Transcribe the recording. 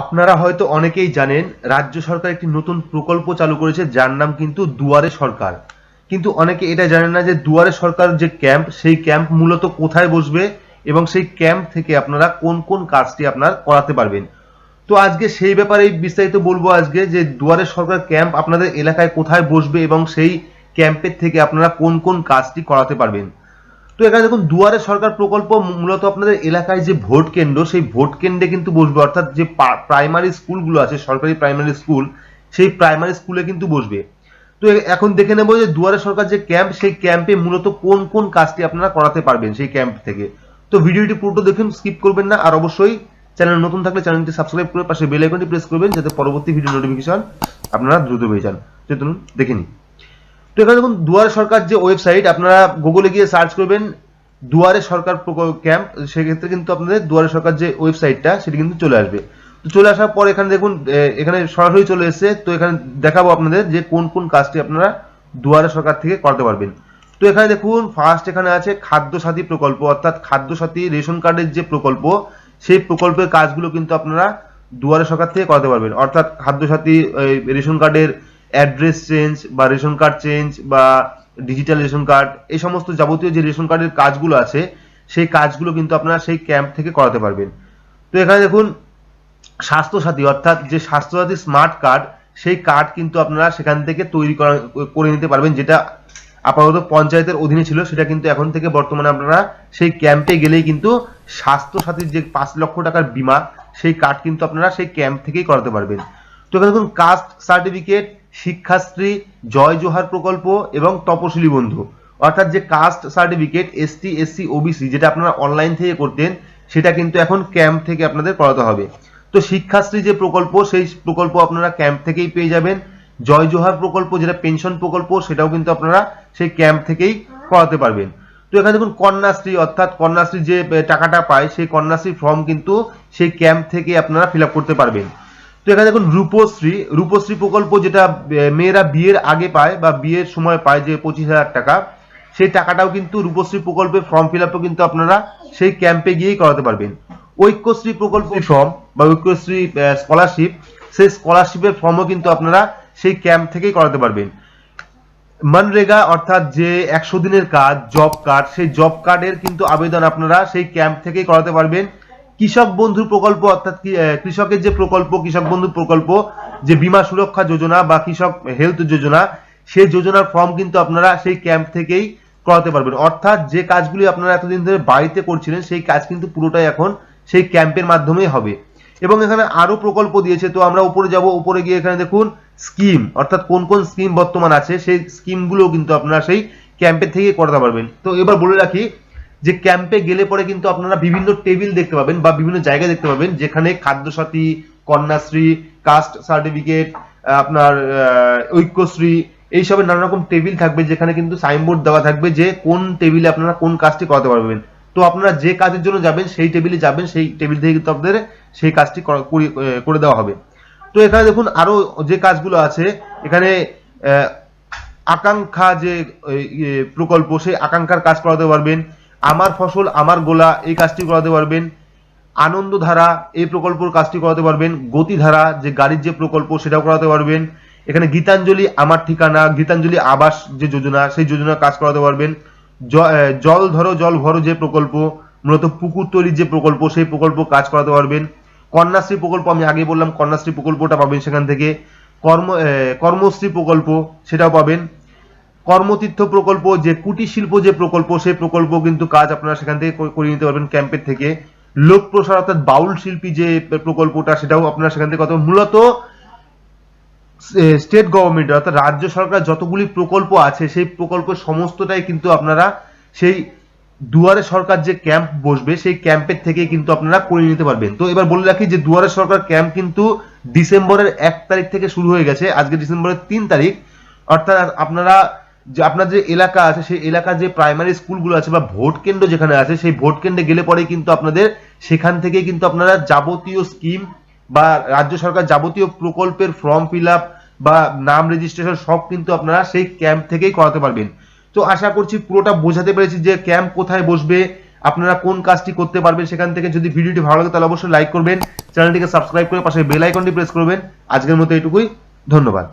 আপনারা হয়তো অনেকেই জানেন, রাজ্য সরকার একটি নতুন প্রকল্প চালু করেছে, যার নাম কিন্তু দুয়ারে সরকার। কিন্তু অনেকে এটা জানেন না যে দুয়ারে সরকার যে ক্যাম্প, সেই ক্যাম্প মূলত কোথায় বসবে এবং সেই ক্যাম্প থেকে আপনারা কোন কোন কাজটি আপনার করাতে পারবেন। তো আজকে সেই ব্যাপারে বিস্তারিত বলব আজকে যে দুয়ারে সরকার ক্যাম্প আপনাদের এলাকায় কোথায় বসবে এবং সেই ক্যাম্পের থেকে আপনারা কোন কোন কাজটি করাতে পারবেন। তো এখানে দেখুন, দুয়ারে সরকার প্রকল্প মূলত আপনাদের এলাকায় যে ভোট কেন্দ্র, সেই ভোট কেন্দ্রে কিন্তু বসবে। অর্থাৎ যে প্রাইমারি স্কুলগুলো আছে, সরকারি প্রাইমারি স্কুল, সেই প্রাইমারি স্কুলে কিন্তু বসবে। তো এখন দেখে নেব যে দুয়ারে সরকার যে ক্যাম্প, সেই ক্যাম্পে মূলত কোন কোন কাজটি আপনারা করাতে পারবেন সেই ক্যাম্প থেকে। তো ভিডিওটি পুরোটা দেখুন, স্কিপ করবেন না, আর অবশ্যই চ্যানেল নতুন থাকলে চ্যানেলটি সাবস্ক্রাইব করে পাশে বেল আইকনটি প্রেস করবেন, যাতে পরবর্তী ভিডিও নোটিফিকেশন আপনারা দ্রুত পেয়ে যান। চলুন, দেখে নিই। তো এখানে দেখুন, দুয়ারে সরকার যে ওয়েবসাইট, আপনারা গুগলে গিয়ে সার্চ করবেন দুয়ারে সরকার ক্যাম্প সেক্ষেত্রে কিন্তু আপনাদের দুয়ারে সরকার যে ওয়েবসাইটটা, সেটি কিন্তু চলে আসবে। তো চলে আসার পর এখানে দেখুন এখানে সরাসরি চলে এসেছে, তো এখানে দেখাবো আপনাদের যে কোন কোন কাজটি আপনারা দুয়ারে সরকার থেকে করতে পারবেন। তো এখানে দেখুন ফার্স্ট এখানে আছে খাদ্য সাথী প্রকল্প, অর্থাৎ খাদ্য সাথী রেশন কার্ডের যে প্রকল্প, সেই প্রকল্পের কাজগুলো কিন্তু আপনারা দুয়ারে সরকার থেকে করাতে পারবেন। অর্থাৎ খাদ্য সাথী রেশন কার্ডের অ্যাড্রেস চেঞ্জ বা রেশন কার্ড চেঞ্জ বা ডিজিটাল রেশন কার্ড এই সমস্ত যাবতীয় যে রেশন কার্ডের কাজগুলো আছে, সেই কাজগুলো কিন্তু আপনারা সেই ক্যাম্প থেকে করাতে পারবেন। তো এখানে দেখুন, স্বাস্থ্যসাথী অর্থাৎ যে স্বাস্থ্যসাথী স্মার্ট কার্ড সেই কার্ড কিন্তু আপনারা সেখান থেকে তৈরি করা নিতে পারবেন, যেটা আপাতত পঞ্চায়েতের অধীনে ছিল, সেটা কিন্তু এখন থেকে বর্তমানে আপনারা সেই ক্যাম্পে গেলেই কিন্তু স্বাস্থ্যসাথীর যে পাঁচ লক্ষ টাকার বীমা, সেই কার্ড কিন্তু আপনারা সেই ক্যাম্প থেকেই করাতে পারবেন। তো এখানে দেখুন কাস্ট সার্টিফিকেট শিক্ষাশ্রী, জয় জোহার প্রকল্প এবং তপশিলি বন্ধু। অর্থাৎ যে caste certificate ST SC OBC যেটা আপনারা অনলাইন থেকে করতেন, সেটা কিন্তু এখন ক্যাম্প থেকে আপনাদের করাতে হবে। তো শিক্ষাশ্রী যে প্রকল্প, সেই প্রকল্প আপনারা ক্যাম্প থেকেই পেয়ে যাবেন। জয় জোহার প্রকল্প, যেটা পেনশন প্রকল্প, সেটাও কিন্তু আপনারা সেই ক্যাম্প থেকেই করাতে পারবেন। তো এখানে দেখুন, কন্যাশ্রী, অর্থাৎ কন্যাশ্রী যে টাকাটা পায়, সেই কন্যাশ্রী ফর্ম কিন্তু সেই ক্যাম্প থেকে আপনারা ফিল করতে পারবেন। তো এখানে দেখুন রূপশ্রী রূপশ্রী প্রকল্প যেটা মেয়েরা বিয়ের আগে পায় বা বিয়ের সময় পায় যে পঁচিশ হাজার টাকা, সেই টাকাটাও কিন্তু রূপশ্রী প্রকল্পে ফর্ম ফিল আপও কিন্তু আপনারা সেই ক্যাম্পে গিয়েই করাতে পারবেন। ঐক্যশ্রী প্রকল্প ফর্ম বা ঐক্যশ্রী স্কলারশিপ সেই স্কলারশিপের ফর্মও কিন্তু আপনারা সেই ক্যাম্প থেকেই করাতে পারবেন। মনরেগা অর্থাৎ যে একশো দিনের কাজ জব কার্ড সেই জব কার্ডের কিন্তু আবেদন আপনারা সেই ক্যাম্প থেকেই করাতে পারবেন। কৃষক বন্ধু প্রকল্প, অর্থাৎ কৃষকের যে প্রকল্প, কৃষক বন্ধু প্রকল্প, যে বীমা সুরক্ষা যোজনা বা কৃষক হেলথ যোজনা সেই যোজনার ফর্ম কিন্তু আপনারা সেই ক্যাম্প থেকেই করাতে পারবেন। অর্থাৎ যে কাজগুলি আপনারা এতদিন ধরে বাড়িতে করছিলেন, সেই কাজ কিন্তু পুরোটাই এখন সেই ক্যাম্পের মাধ্যমেই হবে। এবং এখানে আরও প্রকল্প দিয়েছে, তো আমরা উপরে যাব, উপরে গিয়ে এখানে দেখুন, স্কিম, অর্থাৎ কোন কোন স্কিম বর্তমান আছে, সেই স্কিমগুলো কিন্তু আপনারা সেই ক্যাম্পের থেকে করাতে পারবেন। তো এবার বলে রাখি যে ক্যাম্পে গেলে পরে কিন্তু আপনারা বিভিন্ন টেবিল দেখতে পাবেন বা বিভিন্ন জায়গায় দেখতে পাবেন যেখানে খাদ্যসাথী কন্যাশ্রী কাস্ট সার্টিফিকেট আপনার ঐক্যশ্রী এইসবের নানা রকম টেবিল থাকবে যেখানে কিন্তু সাইনবোর্ড দেওয়া থাকবে যে কোন টেবিলে আপনারা কোন কাজটি করাতে পারবেন। তো আপনারা যে কাজের জন্য যাবেন সেই টেবিলে যাবেন সেই টেবিল থেকে কিন্তু আপনাদের সেই কাজটি করা- দেওয়া হবে। তো এখানে দেখুন আরও যে কাজগুলো আছে এখানে আকাঙ্ক্ষা যে ইয়ে, প্রকল্প সেই আকাঙ্ক্ষার কাজ করাতে পারবেন। আমার ফসল, আমার গোলা, এই কাজটি করাতে পারবেন। আনন্দধারা, এই প্রকল্পর কাজটি করাতে পারবেন। গতিধারা, যে গাড়ির যে প্রকল্প, সেটাও করাতে পারবেন। এখানে গীতাঞ্জলি আমার ঠিকানা, গীতাঞ্জলি আবাস যে যোজনা, সেই যোজনার কাজ করাতে পারবেন। জল ধরো, জল ভরো যে প্রকল্প, মূলত পুকুর তৈরির যে প্রকল্প, সেই প্রকল্প কাজ করাতে পারবেন। কন্যাশ্রী প্রকল্প, আমি আগে বললাম, কন্যাশ্রী প্রকল্পটা পাবেন সেখান থেকে। কর্ম কর্মশ্রী প্রকল্প, সেটাও পাবেন। কর্মতীর্থ প্রকল্প, যে কুটির শিল্প যে প্রকল্প, সেই প্রকল্প কিন্তু কাজ আপনারা সেখান থেকে করে- নিতে পারবেন ক্যাম্পের থেকে। লোক প্রসার অর্থাৎ বাউল শিল্পী যে প্রকল্পটা, সেটাও আপনারা সেখান থেকে কত মূলত স্টেট গভর্নমেন্ট অর্থাৎ রাজ্য সরকার যতগুলি প্রকল্প আছে, সেই প্রকল্প সমস্তটাই কিন্তু আপনারা সেই দুয়ারে সরকার যে ক্যাম্প বসবে, সেই ক্যাম্পের থেকে কিন্তু আপনারা করে নিতে পারবেন। তো এবার বলে রাখি যে দুয়ারে সরকার ক্যাম্প কিন্তু ডিসেম্বরের এক তারিখ থেকে শুরু হয়ে গেছে। আজকে ডিসেম্বরের তিন তারিখ। অর্থাৎ আপনারা যে আপনার যে এলাকা আছে, সেই এলাকার যে প্রাইমারি স্কুলগুলো আছে বা ভোট কেন্দ্র যেখানে আছে, সেই ভোট কেন্দ্রে গেলে পরে কিন্তু আপনাদের সেখান থেকে কিন্তু আপনারা যাবতীয় স্কিম বা রাজ্য সরকার যাবতীয় প্রকল্পের ফর্ম ফিল বা নাম রেজিস্ট্রেশন সব কিন্তু আপনারা সেই ক্যাম্প থেকেই করাতে পারবেন। তো আশা করছি পুরোটা বোঝাতে পেরেছি যে ক্যাম্প কোথায় বসবে, আপনারা কোন কাজটি করতে পারবেন সেখান থেকে যদি ভিডিওটি ভালো লাগে তাহলে অবশ্যই লাইক করবেন চ্যানেলটিকে সাবস্ক্রাইব করে পাশে বেল আইকনটি প্রেস করবেন। আজকের মতো এটুকুই ধন্যবাদ।